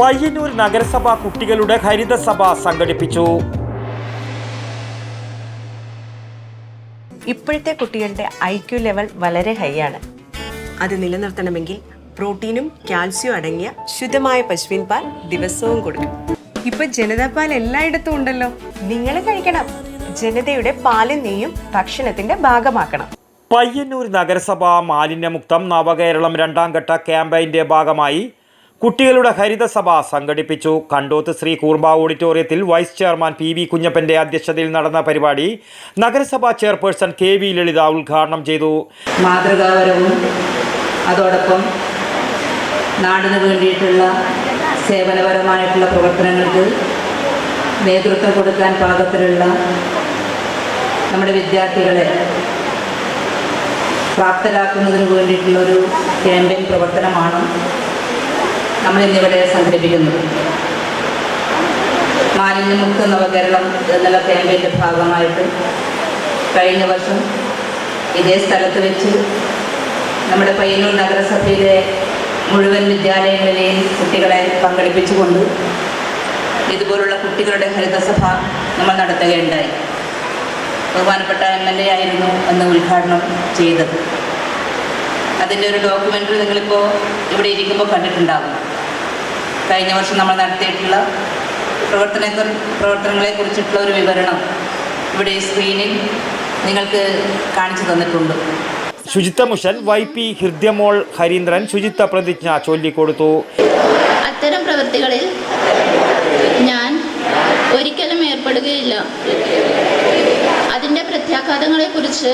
പയ്യന്നൂർ നഗരസഭ കുട്ടികളുടെ ഹരിതസഭ സംഘടിപ്പിച്ചു. ഇപ്പോഴത്തെ കുട്ടികളുടെ ഐ ക്യു ലെവൽ വളരെ ഹൈ ആണ്. അത് നിലനിർത്തണമെങ്കിൽ പ്രോട്ടീനും കാൽസ്യവും അടങ്ങിയ ശുദ്ധമായ പശുവിൻ പാൽ ദിവസവും കൊടുക്കും ഇപ്പൊ ജനതാ പാൽ എല്ലായിടത്തും ഉണ്ടല്ലോ. നിങ്ങൾ കഴിക്കണം. ജനതയുടെ പാലും നെയ്യും ഭക്ഷണത്തിന്റെ ഭാഗമാക്കണം. പയ്യന്നൂർ നഗരസഭ മാലിന്യമുക്തം നവകേരളം രണ്ടാം ഘട്ട ക്യാമ്പയിന്റെ ഭാഗമായി കുട്ടികളുടെ ഹരിതസഭ സംഘടിപ്പിച്ചു. കണ്ടോത്ത് ശ്രീ കൂർമ്പ ഓഡിറ്റോറിയത്തിൽ വൈസ് ചെയർമാൻ പി വി കുഞ്ഞപ്പന്റെ അധ്യക്ഷതയിൽ നടന്ന പരിപാടി നഗരസഭാ ചെയർപേഴ്സൺ കെ വി ലളിത ഉദ്ഘാടനം ചെയ്തു. മാതൃകാപരവും അതോടൊപ്പം നാടിന് വേണ്ടിയിട്ടുള്ള സേവനപരമായിട്ടുള്ള പ്രവർത്തനങ്ങൾക്ക് നേതൃത്വം കൊടുക്കാൻ പാകത്തിലുള്ള നമ്മുടെ വിദ്യാർത്ഥികളെ പ്രാപ്തരാക്കുന്നതിന് വേണ്ടിയിട്ടുള്ളൊരു ക്യാമ്പയിൻ പ്രവർത്തനമാണ് നമ്മളിന്നിവിടെ സംഘടിപ്പിക്കുന്നത്. മാലിന്യമുക്ത നവകേരളം എന്നുള്ള ക്യാമ്പയിന്റെ ഭാഗമായിട്ട് കഴിഞ്ഞ വർഷം ഇതേ സ്ഥലത്ത് വെച്ച് നമ്മുടെ പയ്യന്നൂർ നഗരസഭയിലെ മുഴുവൻ വിദ്യാലയങ്ങളിലെയും കുട്ടികളെ പങ്കെടുപ്പിച്ചുകൊണ്ട് ഇതുപോലുള്ള കുട്ടികളുടെ ഹരിതസഭ നമ്മൾ നടത്തുകയുണ്ടായി. ബഹുമാനപ്പെട്ട എം എൽ എ ആയിരുന്നു അന്ന് ഉദ്ഘാടനം ചെയ്തത്. അതിന്റെ ഒരു ഡോക്യുമെന്ററി നിങ്ങളിപ്പോൾ ഇവിടെ ഇരിക്കുമ്പോൾ കണ്ടിട്ടുണ്ടാകും കഴിഞ്ഞ വർഷം നമ്മൾ നടത്തിയിട്ടുള്ള പ്രവർത്തന പ്രവർത്തനങ്ങളെ കുറിച്ചിട്ടുള്ള ഒരു വിവരണം ഇവിടെ സ്ക്രീനിൽ നിങ്ങൾക്ക് കാണിച്ചു തന്നിട്ടുണ്ട്. Suchitwa mission Y P Hridyamol Harindran ശുചിത്വ പ്രതിജ്ഞ ചൊല്ലിക്കൊടുത്തു. അത്തരം പ്രവൃത്തികളിൽ ഞാൻ ഒരിക്കലും ഏർപ്പെടുകയില്ല. അതിന്റെ പ്രത്യാഘാതങ്ങളെക്കുറിച്ച്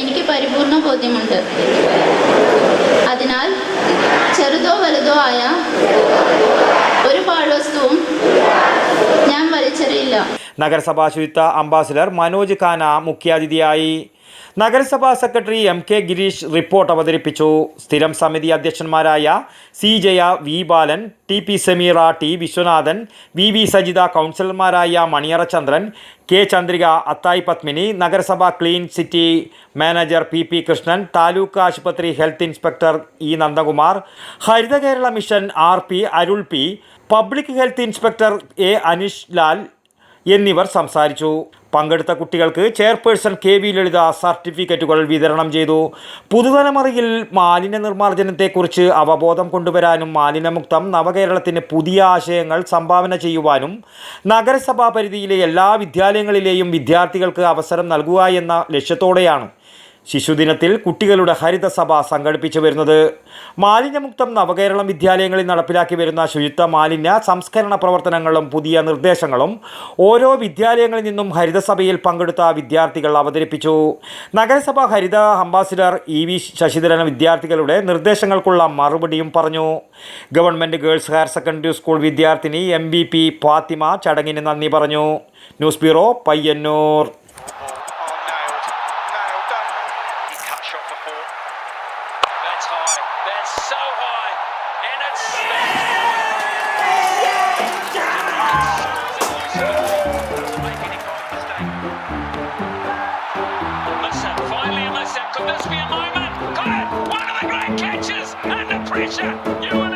എനിക്ക് പരിപൂർണ ബോധ്യമുണ്ട്. നഗരസഭാ ശുചിത്വ അംബാസിഡർ മനോജ് ഖാന മുഖ്യാതിഥിയായി. നഗരസഭാ secretary M K Girish report അവതരിപ്പിച്ചു. സ്ഥിരം സമിതി അധ്യക്ഷന്മാരായ C Jaya V Balan T P Sameera T Viswanathan V V Sajitha കൗൺസിലർമാരായ മണിയറ ചന്ദ്രൻ കെ ചന്ദ്രിക അത്തായി പത്മിനി നഗരസഭ clean city manager P P Krishnan taluk ആശുപത്രി health inspector E Nandakumar Haritha Kerala mission R P Arul P public health inspector A Aneesh Lal എന്നിവർ സംസാരിച്ചു. പങ്കെടുത്ത കുട്ടികൾക്ക് chairperson K V ലളിത സർട്ടിഫിക്കറ്റുകൾ വിതരണം ചെയ്തു. പുതുതലമുറയിൽ മാലിന്യ നിർമ്മാർജനത്തെക്കുറിച്ച് അവബോധം കൊണ്ടുവരാനും മാലിന്യമുക്തം നവകേരളത്തിന് പുതിയ ആശയങ്ങൾ സംഭാവന ചെയ്യുവാനും നഗരസഭാ പരിധിയിലെ എല്ലാ വിദ്യാലയങ്ങളിലെയും വിദ്യാർത്ഥികൾക്ക് അവസരം നൽകുക എന്ന ലക്ഷ്യത്തോടെയാണ് ശിശുദിനത്തിൽ കുട്ടികളുടെ ഹരിതസഭ സംഘടിപ്പിച്ചു വരുന്നത്. മാലിന്യമുക്തം നവകേരളം വിദ്യാലയങ്ങളിൽ നടപ്പിലാക്കി വരുന്ന ശുചിത്വ മാലിന്യ സംസ്കരണ പ്രവർത്തനങ്ങളും പുതിയ നിർദ്ദേശങ്ങളും ഓരോ വിദ്യാലയങ്ങളിൽ നിന്നും ഹരിതസഭയിൽ പങ്കെടുത്ത വിദ്യാർത്ഥികൾ അവതരിപ്പിച്ചു. നഗരസഭ ഹരിത അംബാസിഡർ ഇ വി ശശിധരൻ വിദ്യാർത്ഥികളുടെ നിർദ്ദേശങ്ങൾക്കുള്ള മറുപടിയും പറഞ്ഞു. Government girls higher secondary school വിദ്യാർത്ഥിനി എം ബി പി ഫാത്തിമ ചടങ്ങിന് നന്ദി പറഞ്ഞു. News bureau Payyannur. Shot for four. That's high. That's so high. And it's Musab, finally a Could this be a moment? Got it! One of the great catches! Under pressure! You